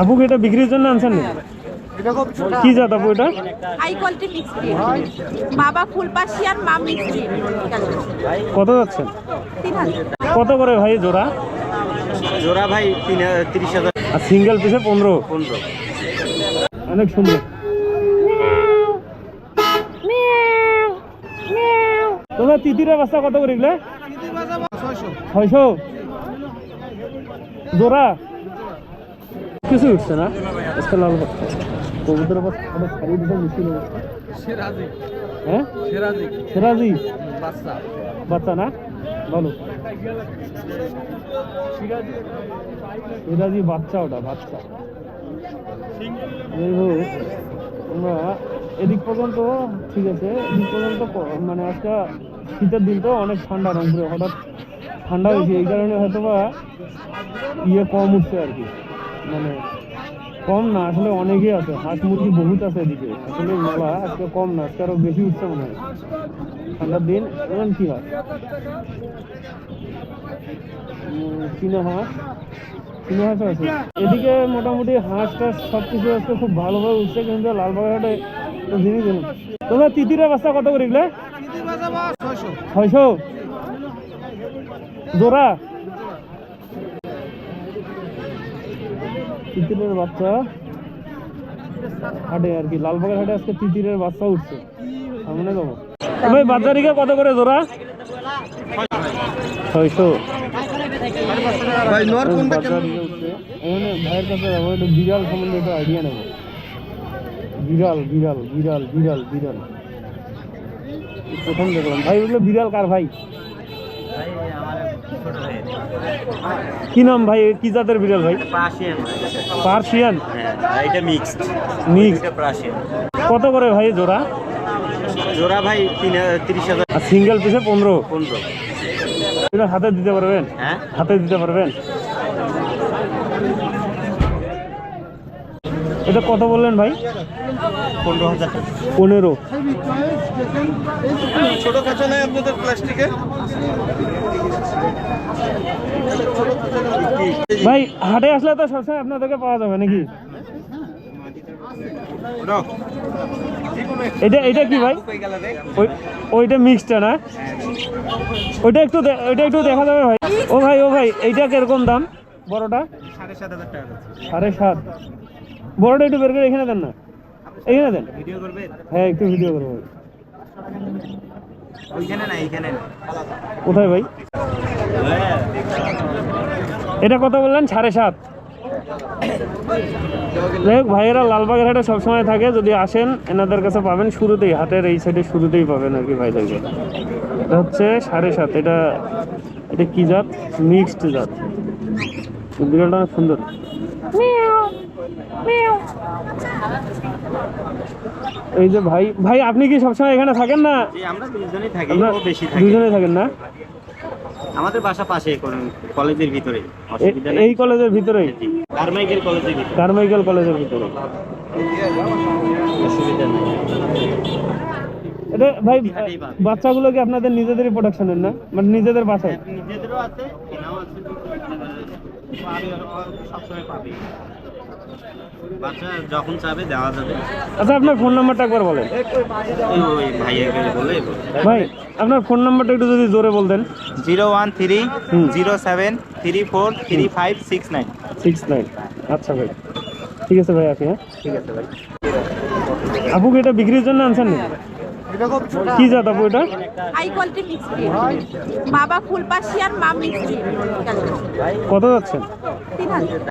আপু কি এটা বিক্রির জন্য আনছেন নি? কি জাত আপু এটা? হাই কোয়ালিটি মিক্স বাবা ফুল পার্সিয়ান মা মিক্স কত যাচ্ছেন? কত করে ভাই জোড়া? জোড়া ভাই তিন তিরিশ হাজার। আর সিঙ্গেল পিসে পনেরো? পনেরো। অনেক সুন্দর। তোমার তিতিরা বাচ্চা কত করে এগুলা? ছয়শো। জোড়া? কিছু উঠছে না। আজকে লাল কবুতর বাচ্চা অনেক খারিয়ে দিতে মুশকিল অবস্থা হ্যাঁ? সেরাজি। বাচ্চা। বাচ্চা না? বলো। সিরাজি বাচ্চা ওটা বাচ্চা। আমরা এদিক পর্যন্ত ঠিক আছে এদিক পর্যন্ত মানে আজকে শীতের দিন তো অনেক ঠান্ডা রংপুরে হঠাৎ ঠান্ডা হয়েছে এই কারণে হয়তো বা ইয়ে কম উঠছে আর কি। মানে কম না আসলে অনেকই আছে হাঁস মুরগি বহুত আছে এদিকে। আসলে মেলা আজকে কম না আজকে আরও বেশি উঠছে মনে হয়। ঠান্ডার দিন এমন কি হয়? চীনা হাঁস। চীনা হাঁস আছে। এদিকে মোটামুটি হাঁস টাস সব কিছু আজকে খুব ভালোভাবে উঠছে কিন্তু লালবাগহাটে তো জিনিস। তোমরা তিতিরা বাচ্চা কত করে ছয়শো? জোড়া? তিতিরের বাচ্চা। হাটে আর কি লালবাগের হাটে আজকে তিতিরের বাচ্চা উঠছে। সামনে যাব ভাই বাজারিকা কত করে জোড়া? ছয়শো। এখানে ভাইয়ের কাছে যাব একটু বিড়াল সম্বন্ধে একটু আইডিয়া নেব। বিড়াল বিড়াল বিড়াল বিড়াল বিড়াল। প্রথম দেখলাম। ভাই ওগুলো বিড়াল কার ভাই? কি নাম ভাই? কি জাতের বিড়াল ভাই? পার্সিয়ান হ্যাঁ এটা মিক্সড মিক্সড পার্সিয়ান। কত করে ভাই জোড়া? জোড়া ভাই তিরিশ হাজার। আর সিঙ্গেল পিসে পনেরো? পনেরো। এটা হাতে দিতে পারবেন? হ্যাঁ? হাতে দিতে পারবেন? এটা কত বললেন ভাই? পনেরো হাজার পনেরো। ছোট কাছে নাই আপনাদের প্লাস্টিকে? ভাই হাটে আসলে তো সবসময় আপনাদেরকে পাওয়া যাবে নাকি? এটা এটা কি ভাই? ওই ওইটা মিক্সটা না? ওইটা একটু ওইটা একটু দেখা যাবে ভাই। ও ভাই ও ভাই এইটা কীরকম দাম? বড়টা? সাড়ে সাত। বড়টা একটু বের করে এখানে দেন না। এখানে দেন। ভিডিও করবে? হ্যাঁ একটু ভিডিও করব। ওইখানে না এইখানে কোথায় ভাই? এটা কত বললেন? সাড়ে সাত। যাই হোক ভাইয়েরা লালবাগের হাটে সবসময় থাকে। যদি আসেন এনাদের কাছে পাবেন শুরুতেই হাটের এই সাইডে শুরুতেই পাবেন আর কি ভাইদেরকে। এটা হচ্ছে সাড়ে সাত। এটা এটা কি জাত? মিক্সড জাত। বিড়ালটা অনেক সুন্দর। এই যে ভাই ভাই আপনি কি সবসময় এখানে থাকেন না? আমরা দুজনেই থাকি বেশি থাকি। দুজনে থাকেন না? আমাদের বাসা পাশে কলেজের ভিতরে এই কলেজের ভিতরেই? জি কারমাইকেল কলেজের ভিতরে। কারমাইকেল কলেজের ভিতরে। অসুবিধা নেই। এটা ভাই বাচ্চাগুলো কি আপনাদের নিজেদেরই প্রোডাকশনের না? মানে নিজেদের বাসায়? নিজেদেরও আছে কেনাও আছে। সবসময় পাবে বাচ্চা যখন চাবে দেওয়া যাবে। আচ্ছা আপনার ফোন নাম্বারটা একবার বলেন। ওই ভাইয়াকে বলে ভাই আপনার ফোন নাম্বারটা একটু যদি জোরে বলতেন। Zero one three. Zero seven three four three five six nine. Six nine. আচ্ছা ভাই। ঠিক আছে ভাই আপনি হ্যাঁ? ঠিক আছে ভাই। আপু কি এটা বিক্রির জন্য আনছেন নাকি? কি জাত আপু এটা? হাই কোয়ালিটি মিক্স বাবা ফুল মা মিক্স কত যাচ্ছেন? হাজার।